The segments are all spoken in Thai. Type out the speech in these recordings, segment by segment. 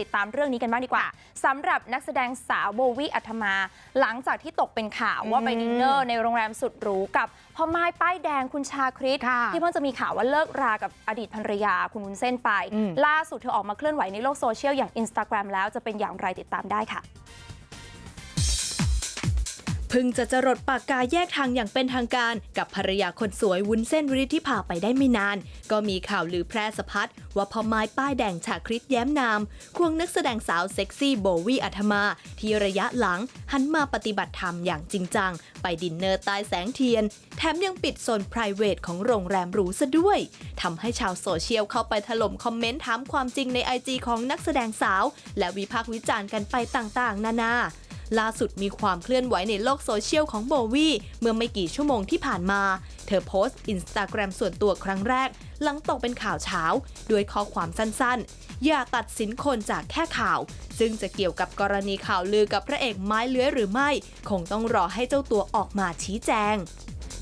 ติดตามเรื่องนี้กันบ้างดีกว่าสำหรับนักแสดงสาวโบวี่อัธมา หลังจากที่ตกเป็นข่าวว่าไปดินเนอร์ในโรงแรมสุดหรูกับพ่อไม้ป้ายแดงคุณชาคริสค่ะที่เพิ่งจะมีข่าวว่าเลิกรากับอดีตภรรยาคุณวุ้นเส้นไปอืมล่าสุดเธอออกมาเคลื่อนไหวในโลกโซเชียลอย่าง Instagram แล้วจะเป็นอย่างไรติดตามได้ค่ะเพิ่งจะจรดปากกาแยกทางอย่างเป็นทางการ กับภรรยาคนสวยวุ้นเส้นวิริธิภาไปได้ไม่นาน ก็มีข่าวลือแพร่สะพัดว่าพ่อไม้ป้ายแดงฉาคริสแย้มนามควงนักแสดงสาวเซ็กซี่โบวี่อัธมา ที่ระยะหลังหันมาปฏิบัติธรรมอย่างจริงจัง ไปดินเนอร์ใต้แสงเทียน แถมยังปิดโซน p r i v a t ของโรงแรมหรูซะด้วยทำให้ชาวโซเชียลเข้าไปถล่มคอมเมนต์ถามความจริงในไอจีของนักแสดงสาว และวิพากษ์วิจารณ์กันไปต่างๆ นานา ล่าสุดมีความเคลื่อนไหวในโลกโซเชียลของโบวี่เมื่อไม่กี่ชั่วโมงที่ผ่านมา เธอโพสต์อินสตาแกรมส่วนตัวครั้งแรก หลังตกเป็นข่าวเช้า ด้วยข้อความสั้นๆ อย่าตัดสินคนจากแค่ข่าว ซึ่งจะเกี่ยวกับกรณีข่าวลือกับพระเอกไม้เลื้อยหรือไม่ คงต้องรอให้เจ้าตัวออกมาชี้แจง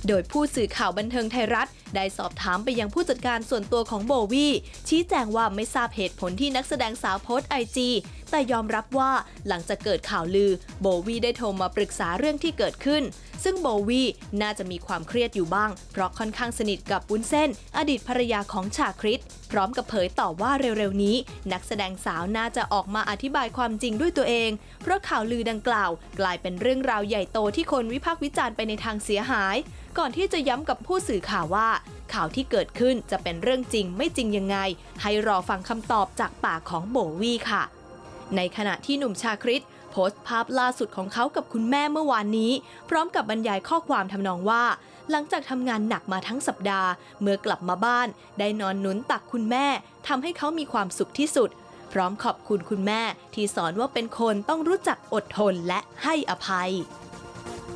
โดยผู้สื่อข่าวบันเทิงไทยรัฐ ได้สอบถามไปยังผู้จัดการส่วนตัวของโบวี่ชี้แจงว่าไม่ทราบเหตุผลที่นักแสดงสาวโพสไอจีแต่ยอมรับว่าหลังจากเกิดข่าวลือ โบวี่ได้โทรมาปรึกษาเรื่องที่เกิดขึ้น ซึ่งโบวี่น่าจะมีความเครียดอยู่บ้าง เพราะค่อนข้างสนิทกับวุ้นเส้น อดีตภรรยาของชาคริสพร้อมกับเผยต่อว่าเร็วๆนี้ นักแสดงสาวน่าจะออกมาอธิบายความจริงด้วยตัวเอง เพราะข่าวลือดังกล่าว กลายเป็นเรื่องราวใหญ่โตที่คนวิพากษ์วิจารณ์ไปในทางเสียหายก่อนที่จะย้ำกับผู้สื่อข่าวว่า ข่าวที่เกิดขึ้นจะเป็นเรื่องจริงไม่จริงยังไง ให้รอฟังคำตอบจากปากของโบวี่ค่ะ ในขณะที่หนุ่มชาคริตโพสต์ภาพล่าสุดของเขากับคุณแม่เมื่อวานนี้ พร้อมกับบรรยายข้อความทำนองว่า หลังจากทำงานหนักมาทั้งสัปดาห์ เมื่อกลับมาบ้าน ได้นอนหนุนตักคุณแม่ทำให้เขามีความสุขที่สุด พร้อมขอบคุณคุณแม่ที่สอนว่าเป็นคนต้องรู้จักอดทนและให้อภัย